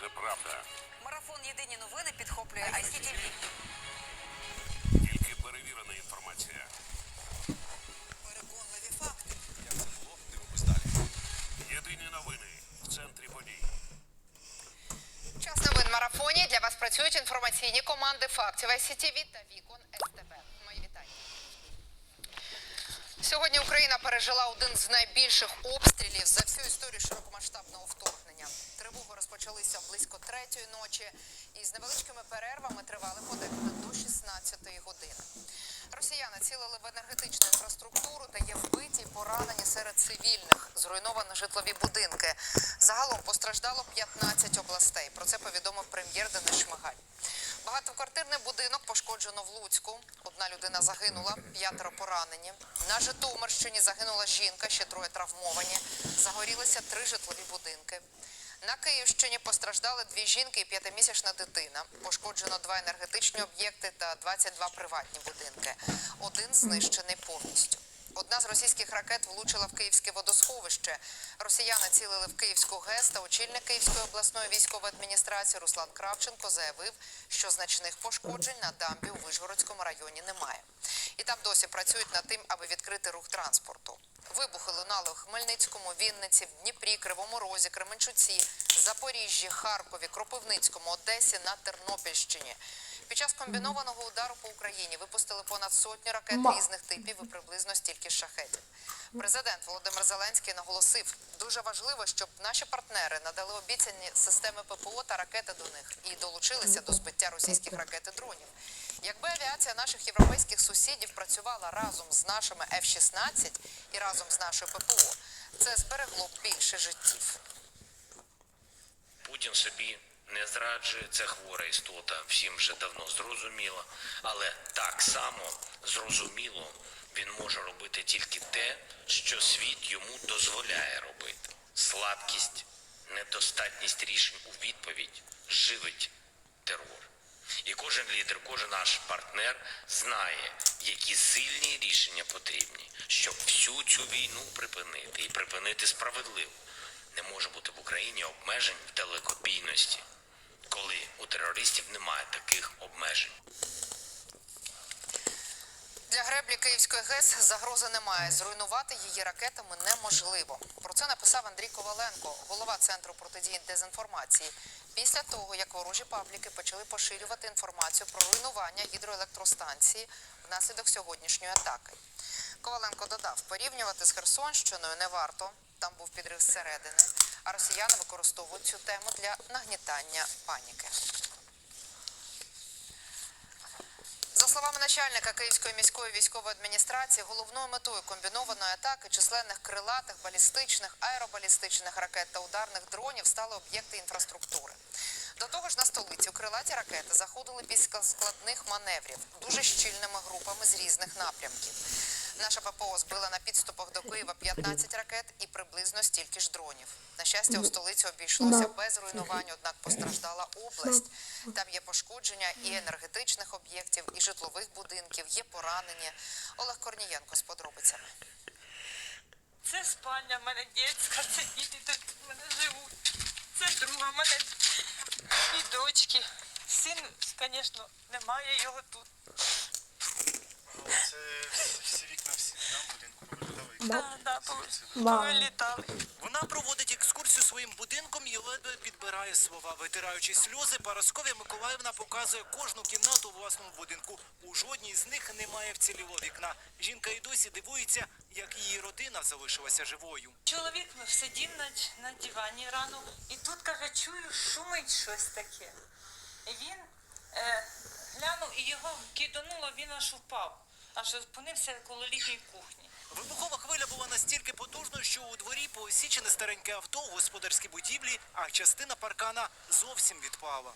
Це правда. Марафон Єдині новини підхоплює ICTV. Тільки перевірена інформація. Переконливі факти. Як це було, дивимось далі. Єдині новини в центрі подій. Час новин марафоні. Для вас працюють інформаційні команди фактів ICTV та Вікон СТБ. Мої вітання. Сьогодні Україна пережила один з найбільших обстрілів за всю історію широкомасштабного. Розпочалися близько третьої ночі і з невеличкими перервами тривали подекуди до 16-ї години. Росіяни цілили в енергетичну інфраструктуру та є вбиті й поранені серед цивільних, зруйновані житлові будинки. Загалом постраждало 15 областей. Про це повідомив прем'єр Денис Шмигаль. Багатоквартирний будинок пошкоджено в Луцьку. Одна людина загинула, п'ятеро поранені. На Житомирщині загинула жінка, ще троє травмовані. Загорілися три житлові будинки. На Київщині постраждали дві жінки і п'ятимісячна дитина. Пошкоджено два енергетичні об'єкти та 22 приватні будинки. Один знищений повністю. Одна з російських ракет влучила в Київське водосховище. Росіяни цілили в Київську ГЕС та очільник Київської обласної військової адміністрації Руслан Кравченко заявив, що значних пошкоджень на дамбі у Вишгородському районі немає. І там досі працюють над тим, аби відкрити рух транспорту. Вибухи лунали у Хмельницькому, Вінниці, в Дніпрі, Кривому Розі, Кременчуці, Запоріжжі, Харкові, Кропивницькому, Одесі на Тернопільщині. Під час комбінованого удару по Україні випустили понад сотню ракет різних типів і приблизно стільки шахетів. Президент Володимир Зеленський наголосив, дуже важливо, щоб наші партнери надали обіцяні системи ППО та ракети до них і долучилися до збиття російських ракет і дронів. Якби авіація наших європейських сусідів працювала разом з нашими F-16 і разом з нашою ППО, це зберегло б більше життів. Путін собі не зраджує, це хвора істота, всім вже давно зрозуміло. Але так само зрозуміло він може робити тільки те, що світ йому дозволяє робити. Слабкість, недостатність рішень у відповідь живить терор. І кожен лідер, кожен наш партнер знає, які сильні рішення потрібні, щоб всю цю війну припинити і припинити справедливо. Не може бути в Україні обмежень в далекобійності, коли у терористів немає таких обмежень. Для греблі Київської ГЕС загрози немає. Зруйнувати її ракетами неможливо. Про це написав Андрій Коваленко, голова центру протидії дезінформації. Після того, як ворожі пабліки почали поширювати інформацію про руйнування гідроелектростанції внаслідок сьогоднішньої атаки. Коваленко додав, порівнювати з Херсонщиною не варто. Там був підрив зсередини, а росіяни використовують цю тему для нагнітання паніки. За словами начальника Київської міської військової адміністрації, головною метою комбінованої атаки численних крилатих, балістичних, аеробалістичних ракет та ударних дронів стали об'єкти інфраструктури. До того ж, на столицю крилаті ракети заходили після складних маневрів дуже щільними групами з різних напрямків. Наша ППО збила на підступах до Києва 15 ракет і приблизно стільки ж дронів. На щастя, у столиці обійшлося без руйнувань, однак постраждала область. Там є пошкодження і енергетичних об'єктів, і житлових будинків, є поранені. Олег Корнієнко з подробицями. Це спальня в мене дітська, це діти тут в мене живуть. Це друга в мене і дочки. Син, звісно, немає його тут. Це всі вікна всі будинку повилітали. Да, да, пов- повилітали. Вона проводить екскурсію своїм будинком і ледве підбирає слова. Витираючи сльози, Парасковія Миколаївна показує кожну кімнату у власному будинку. У жодній з них немає вцілілого вікна. Жінка і досі дивується, як її родина залишилася живою. Чоловік сидів на, на дивані рано і тут каже, чую, шумить щось таке. І він е, глянув і його кидануло, він аж упав. Аж опинився коло літньої кухні. Вибухова хвиля була настільки потужною, що у дворі посічене стареньке авто у господарській будівлі, а частина паркана зовсім відпала.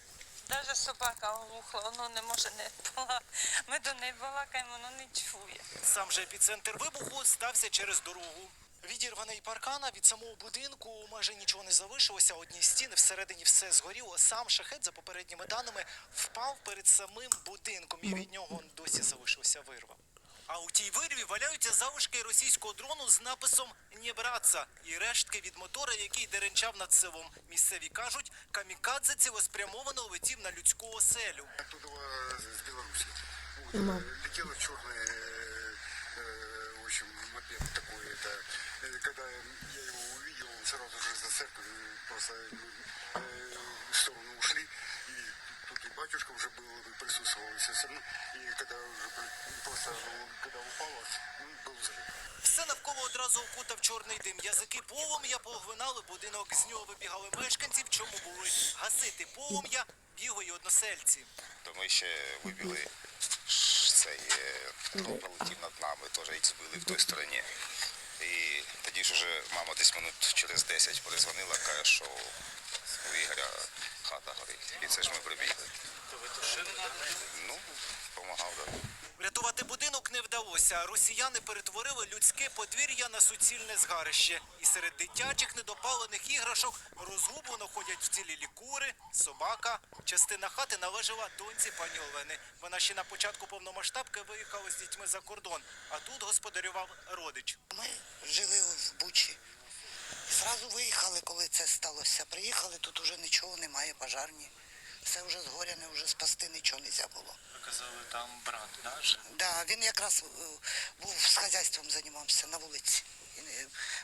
Навіть собака глухла, воно не може не бала. Ми до неї балакаємо, воно не чує. Сам же епіцентр вибуху стався через дорогу. Відірваний паркана від самого будинку майже нічого не залишилося. Одні стіни всередині все згоріло. Сам шахет, за попередніми даними, впав перед самим будинком, і від нього досі залишилася вирва. А у тій вирві валяються залишки російського дрону з написом «Не братися» і рештки від мотора, який деренчав над селом. Місцеві кажуть, камікадзе цілеспрямовано летів на людську оселю. Оттуда э, с Беларуси. Вот, э, летела черная, э, в общем, мопед такой. Это, э, когда я его увидел, он сразу же за церковь э, просто э, в сторону ушли. И тут и батюшка уже был, и присутствовал, и все остальное. И когда уже при- просто, ну, когда упало, ну, был взрыв. Все навколо одразу окутав чорний дим. Язики полум'я поглинали будинок. З нього вибігали мешканці, в чому були гасити полум'я, бігли й односельці. То ми ще вибіли ш- цей е, дрон пролетів над нами, теж їх збили в той стороні. І тоді ж уже мама десь минут через 10 перезвонила, каже, що у Ігоря хата горить. І це ж ми прибігли. То ви тушили? Ну, допомагав. Врятувати будинок не вдалося. Росіяни перетворили людське подвір'я на суцільне згарище. І серед дитячих недопалених іграшок розгублено ходять вцілілі кури, собака. Частина хати належала доньці пані Олени. Вона ще на початку повномасштабки виїхала з дітьми за кордон, а тут господарював родич. Ми жили в Бучі. Зразу виїхали, коли це сталося. Приїхали, тут уже нічого немає, пожарні. Все вже згоряне, вже спасти нічого не можна було. Ви казали, там брат, да, жив? Да, він якраз е, був з хазяйством займався на вулиці.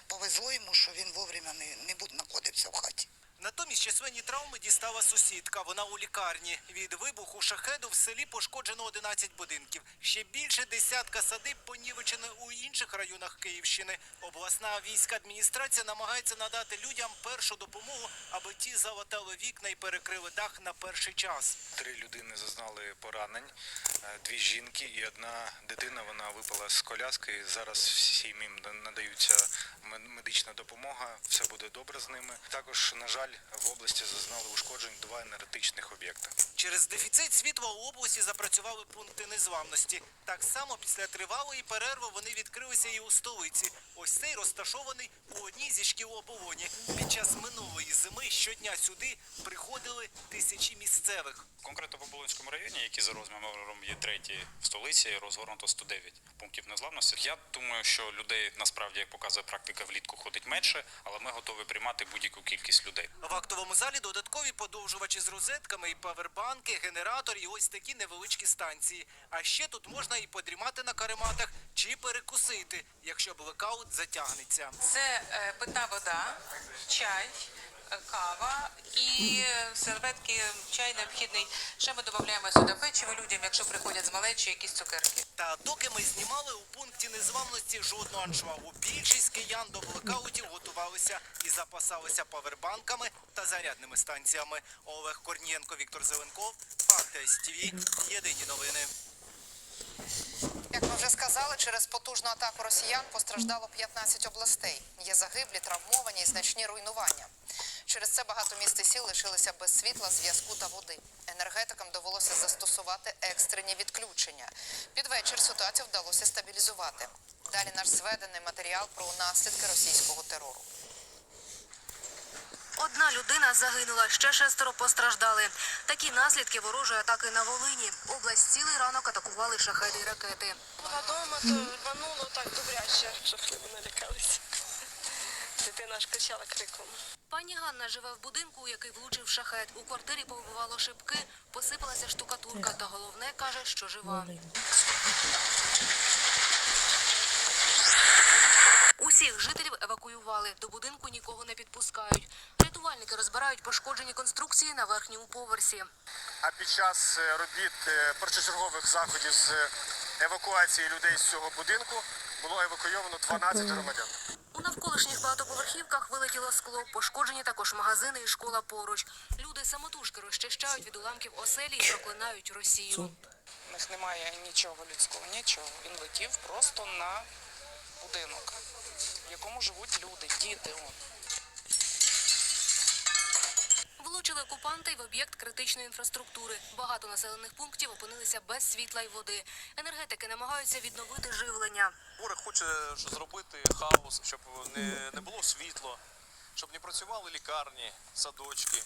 Повезло йому, що він вовремя не, не знаходився в хаті. Натомість численні травми дістала сусідка. Вона у лікарні. Від вибуху шахеду в селі пошкоджено 11 будинків. Ще більше десятка садиб понівечені у інших районах Київщини. Обласна війська адміністрація намагається надати людям першу допомогу, аби ті залатали вікна і перекрили дах на перший час. Три людини зазнали поранень, е, дві жінки і одна дитина. Вона випала з коляски. Зараз всім їм надаються медична допомога. Все буде добре з ними. Також, на жаль, в області зазнали ушкоджень два енергетичних об'єкта. Через дефіцит світла у області запрацювали пункти незламності. Так само після тривалої перерви вони відкрилися і у столиці. Ось цей розташований у одній зі шкіл оболоні. Під час минулої зими щодня сюди приходили тисячі місцевих. Конкретно в районі, який за розміром є третій в столиці, розгорнуто 109 пунктів незламності. Я думаю, що людей насправді, як показує практика, влітку ходить менше, але ми готові приймати будь-яку кількість людей. В актовому залі додаткові подовжувачі з розетками і павербанки, генератор і ось такі невеличкі станції. А ще тут можна і подрімати на карематах чи перекусити, якщо блекаут затягнеться. Це е, питна вода, чай, кава і серветки, чай необхідний. Ще ми додаємо сюди печиво людям, якщо приходять з малечі, якісь цукерки. Та доки ми знімали у пункті незламності жодного аншлагу. Більшість киян до блекаутів готувалися і запасалися павербанками та зарядними станціями. Олег Корнієнко, Віктор Зеленков, Факти СТВ, Єдині новини. Як ми вже сказали, через потужну атаку росіян постраждало 15 областей. Є загиблі, травмовані і значні руйнування. Через це багато міст і сіл лишилися без світла, зв'язку та води. Енергетикам довелося застосувати екстрені відключення. Під вечір ситуацію вдалося стабілізувати. Далі наш зведений матеріал про наслідки російського терору. Одна людина загинула, ще шестеро постраждали. Такі наслідки ворожої атаки на Волині. Область цілий ранок атакували шахеди і ракети. Вдома, то рвануло так добряче, щоб не налякалися. Дитина аж кричала криком. Пані Ганна живе в будинку, у який влучив шахет. У квартирі повибивало шибки, посипалася штукатурка. Та головне каже, що жива. Усіх жителів евакуювали. До будинку нікого не підпускають. Рятувальники розбирають пошкоджені конструкції на верхньому поверсі. А під час е, робіт е, першочергових заходів з евакуації людей з цього будинку було евакуйовано 12 громадян. У навколишніх багатоповерхівках вилетіло скло. Пошкоджені також магазини і школа поруч. Люди самотужки розчищають від уламків оселі і проклинають Росію. У них немає нічого людського, нічого. Він летів просто на будинок, в якому живуть люди, діти. Влучили окупанти в об'єкт критичної інфраструктури. Багато населених пунктів опинилися без світла й води. Енергетики намагаються відновити живлення. Ворог хоче зробити хаос, щоб не, не було світло, щоб не працювали лікарні, садочки,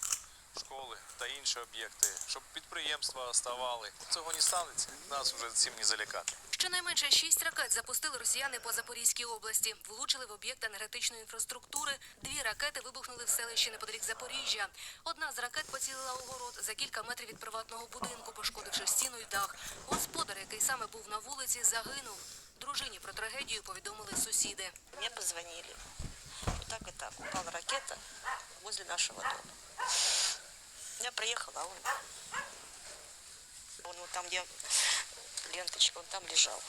школи та інші об'єкти, щоб підприємства ставали. Цього не станеться, нас вже цим не залякати. Щонайменше шість ракет запустили росіяни по Запорізькій області. Влучили в об'єкт енергетичної інфраструктури. Дві ракети вибухнули в селищі неподалік Запоріжжя. Одна з ракет поцілила у город за кілька метрів від приватного будинку, пошкодивши стіну й дах. Господар, який саме був на вулиці, загинув. Дружині про трагедію повідомили сусіди. Мне позвонили. Так и так. Упала ракета возле нашего дома. Я приехала, а он, там, где ленточка, он там лежал.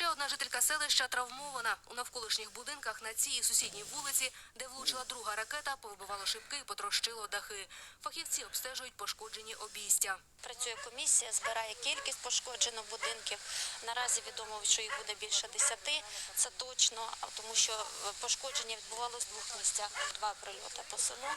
Ще одна жителька селища травмована. У навколишніх будинках на цій і сусідній вулиці, де влучила друга ракета, повибивало шибки і потрощило дахи. Фахівці обстежують пошкоджені обійстя. Працює комісія, збирає кількість пошкоджених будинків. Наразі відомо, що їх буде більше десяти. Це точно, тому що пошкодження відбувалося в двох місцях. Два прильоти по селу.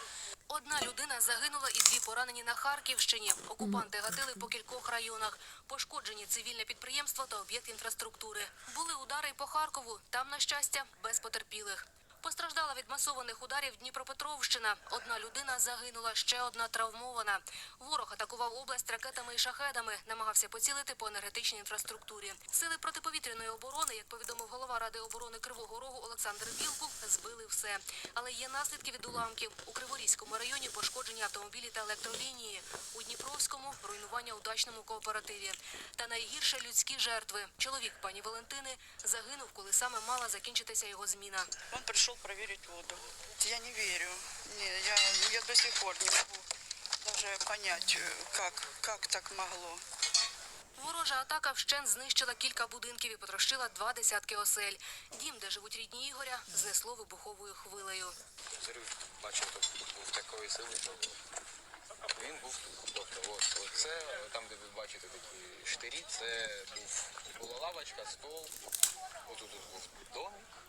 Одна людина загинула і дві поранені на Харківщині. Окупанти гатили по кількох районах. Пошкоджені цивільне підприємство та об'єкт інфраструктури. Були удари по Харкову. Там, на щастя, без потерпілих. Постраждала від масованих ударів Дніпропетровщина. Одна людина загинула, ще одна травмована. Ворог атакував область ракетами і шахедами, намагався поцілити по енергетичній інфраструктурі. Сили протиповітряної оборони, як повідомив голова Ради оборони Кривого Рогу Олександр Вілкул, збили все. Але є наслідки від уламків. У Криворізькому районі пошкоджені автомобілі та електролінії. У Дніпровському руйнування у дачному кооперативі. Та найгірше людські жертви. Чоловік пані Валентини загинув, коли саме мала закінчитися його зміна. Он пришел проверить воду. Я не верю. Не, я, я до сих пор не могу даже понять, э, как, как так могло. Ворожа атака вщент знищила кілька будинків і потрощила два десятки осель. Дім, де живуть рідні Ігоря, знесло вибуховою хвилею. Взрив, бачив, тут був такої сили, що він був тут. Тобто, от, оце, там, де ви бачите такі штирі, це був, була лавочка, стол, отут був домик.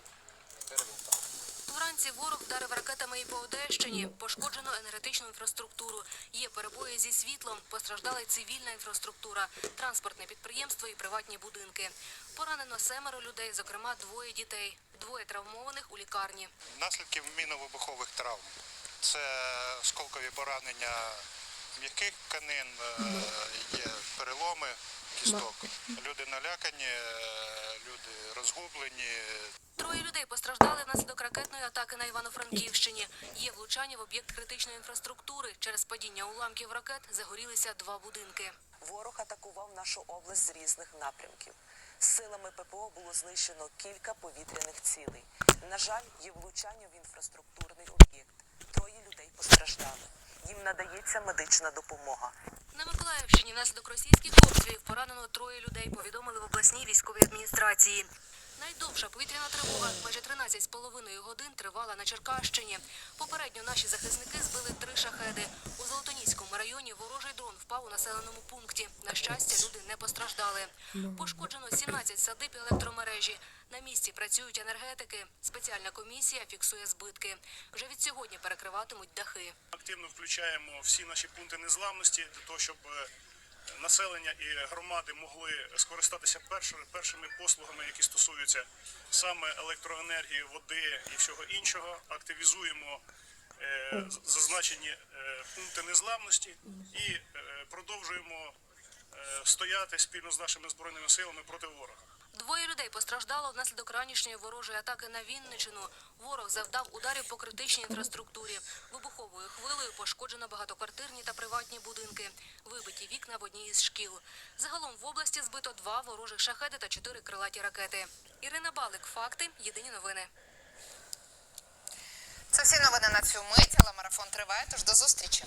Вранці ворог вдарив ракетами і по Одещині. Пошкоджено енергетичну інфраструктуру. Є перебої зі світлом, постраждала й цивільна інфраструктура, транспортне підприємство і приватні будинки. Поранено семеро людей, зокрема двоє дітей. Двоє травмованих у лікарні. Наслідків міновибухових травм. Це осколкові поранення м'яких тканин, е, є переломи кісток. Люди налякані, е, люди розгублені. Троє людей постраждали внаслідок ракетної атаки на Івано-Франківщині. Є влучання в об'єкт критичної інфраструктури. Через падіння уламків ракет загорілися два будинки. Ворог атакував нашу область з різних напрямків. Силами ППО було знищено кілька повітряних цілей. На жаль, є влучання в інфраструктурний об'єкт. Троє людей постраждали. Їм надається медична допомога. На Миколаївщині внаслідок російських обстрілів поранено троє людей, повідомили в обласній військовій адміністрації. Найдовша повітряна тривога майже 13,5 годин тривала на Черкащині. Попередньо наші захисники збили три шахеди. У Золотоніському районі ворожий дрон впав у населеному пункті. На щастя, люди не постраждали. Пошкоджено 17 садиб електромережі. На місці працюють енергетики. Спеціальна комісія фіксує збитки. Вже від сьогодні перекриватимуть дахи. Активно включаємо всі наші пункти незламності для того, щоб е, населення і громади могли скористатися першими, першими послугами, які стосуються саме електроенергії, води і всього іншого. Активізуємо е, зазначені е, пункти незламності і е, продовжуємо стояти спільно з нашими збройними силами проти ворога. Двоє людей постраждало внаслідок ранішньої ворожої атаки на Вінничину. Ворог завдав ударів по критичній інфраструктурі. Вибуховою хвилею пошкоджено багатоквартирні та приватні будинки. Вибиті вікна в одній із шкіл. Загалом в області збито два ворожих шахеди та чотири крилаті ракети. Ірина Балик, факти. Єдині новини. Це всі новини на цю мить, але марафон триває, тож до зустрічі.